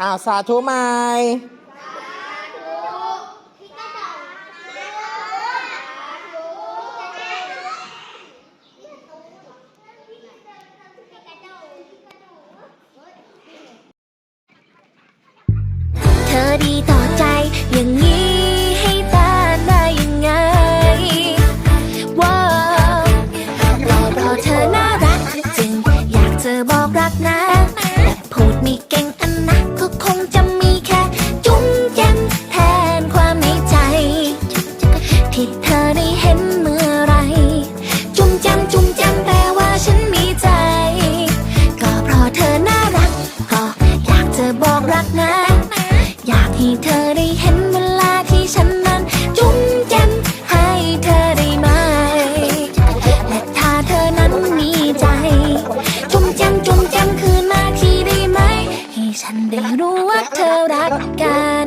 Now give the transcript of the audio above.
อ่าสาธุไหมเธอดีต่อใจอย่างนี้ให้ตานได้ยังไง ว้าวก็เพราะเธอน่ารักจึงอยากจะบอกรักนะ แต่พูดไม่เก่ง รักนะ อยากให้เธอได้เห็นเวลาที่ฉันนั้น จุ้มแจมให้เธอได้ไหม และถ้าเธอนั้นมีใจ จุ้มแจมจุ้มแจมคืนมาทีได้ไหม ให้ฉันได้รู้ว่าเธอรักกัน